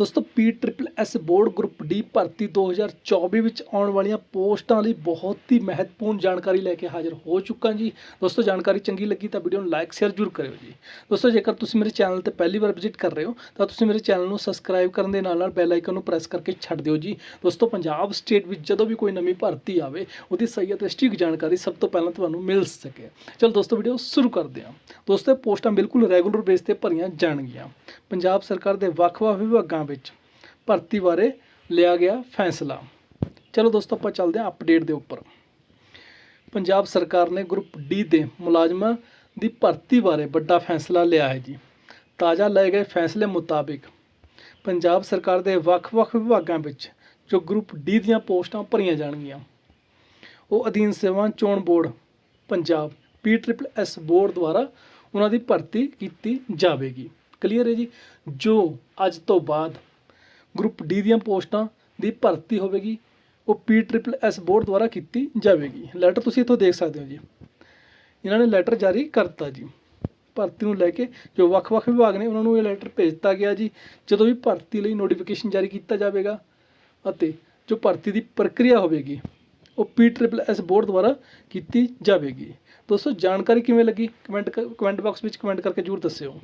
ਦੋਸਤੋ P triple S board group D ਭਰਤੀ 2024 ਵਿੱਚ ਆਉਣ ਵਾਲੀਆਂ ਪੋਸਟਾਂ ਲਈ ਬਹੁਤ ਹੀ ਮਹੱਤਵਪੂਰਨ ਜਾਣਕਾਰੀ ਲੈ ਕੇ ਹਾਜ਼ਰ ਹੋ ਚੁੱਕਾ ਜੀ। ਦੋਸਤੋ, ਜਾਣਕਾਰੀ ਚੰਗੀ ਲੱਗੀ ਤਾਂ ਵੀਡੀਓ ਨੂੰ ਲਾਈਕ ਸ਼ੇਅਰ ਜ਼ਰੂਰ ਕਰਿਓ ਜੀ। ਦੋਸਤੋ, ਜੇਕਰ ਤੁਸੀਂ ਮੇਰੇ ਚੈਨਲ ਤੇ ਪਹਿਲੀ ਵਾਰ ਵਿਜ਼ਿਟ ਕਰ ਰਹੇ ਹੋ, ਤਾਂ ਤੁਸੀਂ ਮੇਰੇ ਚੈਨਲ ਨੂੰ ਸਬਸਕ੍ਰਾਈਬ ਕਰਨ ਦੇ ਨਾਲ ਨਾਲ ਬੈਲ ਆਈਕਨ ਨੂੰ ਪ੍ਰੈਸ ਕਰਕੇ ਛੱਡ ਦਿਓ ਜੀ। ਦੋਸਤੋ, ਪੰਜਾਬ ਸਟੇਟ ਵਿੱਚ ਜਦੋਂ ਵੀ ਕੋਈ ਨਵੀਂ ਭਰਤੀ ਆਵੇ, ਉਹਦੀ ਸਹੀ ਅਤੇ ਸਟੀਕ ਜਾਣਕਾਰੀ ਸਭ ਤੋਂ ਪਹਿਲਾਂ ਤੁਹਾਨੂੰ ਮਿਲ ਸਕੇ। ਚਲੋ ਦੋਸਤੋ ਵੀਡੀਓ ਸ਼ੁਰੂ ਕਰਦੇ ਹਾਂ। ਦੋਸਤੋ ਪੋਸਟਾਂ ਬਿਲਕੁਲ ਰੈਗੂਲਰ ਬੇਸ ਤੇ ਭਰੀਆਂ ਜਾਣਗੀਆਂ। ਪੰਜਾਬ ਸਰਕਾਰ ਦੇ ਵੱਖ-ਵੱਖ ਵਿਭਾਗਾਂ ਵਿੱਚ। ਭਰਤੀ ਬਾਰੇ ਲਿਆ ਗਿਆ ਫੈਸਲਾ। ਚਲੋ ਦੋਸਤੋ, ਆਪਾਂ ਚੱਲਦੇ ਹਾਂ ਅਪਡੇਟ ਦੇ ਉੱਪਰ। ਪੰਜਾਬ ਸਰਕਾਰ ਨੇ ਗਰੁੱਪ ਡੀ ਦੇ ਮੁਲਾਜ਼ਮਾਂ ਦੀ ਭਰਤੀ ਬਾਰੇ ਵੱਡਾ ਫੈਸਲਾ ਲਿਆ ਹੈ ਜੀ। ਤਾਜ਼ਾ ਲਏ ਗਏ ਫੈਸਲੇ ਮੁਤਾਬਿਕ ਪੰਜਾਬ ਸਰਕਾਰ ਦੇ ਵੱਖ-ਵੱਖ ਵਿਭਾਗਾਂ ਵਿੱਚ ਜੋ ਗਰੁੱਪ ਡੀ ਦੀਆਂ ਪੋਸਟਾਂ ਭਰੀਆਂ ਜਾਣਗੀਆਂ, ਉਹ ਅਧੀਨ ਸੇਵਾ ਚੋਣ board, Punjab P triple S board ਦੁਆਰਾ ਉਹਨਾਂ ਦੀ ਭਰਤੀ ਕੀਤੀ ਜਾਵੇਗੀ। ਕਲੀਅਰ ਹੈ ਜੀ? ਜੋ ਅੱਜ ਤੋਂ ਬਾਅਦ ਗਰੁੱਪ ਡੀ ਦੀਆਂ ਪੋਸਟਾਂ ਦੀ ਭਰਤੀ ਹੋਵੇਗੀ, ਉਹ ਪੀ ਟ੍ਰਿਪਲ ਐਸ ਬੋਰਡ ਦੁਆਰਾ ਕੀਤੀ ਜਾਵੇਗੀ। ਲੈਟਰ ਤੁਸੀਂ ਇੱਥੋਂ ਦੇਖ ਸਕਦੇ ਹੋ ਜੀ। ਇਹਨਾਂ ਨੇ ਲੈਟਰ ਜਾਰੀ ਕਰਤਾ ਜੀ। ਭਰਤੀ ਨੂੰ ਲੈ ਕੇ ਜੋ ਵੱਖ-ਵੱਖ ਵਿਭਾਗ ਨੇ, ਉਹਨਾਂ ਨੂੰ ਇਹ ਲੈਟਰ ਭੇਜ ਦਿੱਤਾ ਗਿਆ ਜੀ। ਜਦੋਂ ਵੀ ਭਰਤੀ ਲਈ ਨੋਟੀਫਿਕੇਸ਼ਨ ਜਾਰੀ ਕੀਤਾ ਜਾਵੇਗਾ ਅਤੇ ਜੋ ਭਰਤੀ ਦੀ ਪ੍ਰਕਿਰਿਆ ਹੋਵੇਗੀ, ਉਹ ਪੀ ਟ੍ਰਿਪਲ ਐਸ ਬੋਰਡ ਦੁਆਰਾ ਕੀਤੀ ਜਾਵੇਗੀ। ਦੋਸਤੋ, ਜਾਣਕਾਰੀ ਕਿਵੇਂ ਲੱਗੀ? ਕਮੈਂਟ ਕਮੈਂਟ ਬਾਕਸ ਵਿੱਚ ਕਮੈਂਟ ਕਰਕੇ ਜਰੂਰ ਦੱਸਿਓ।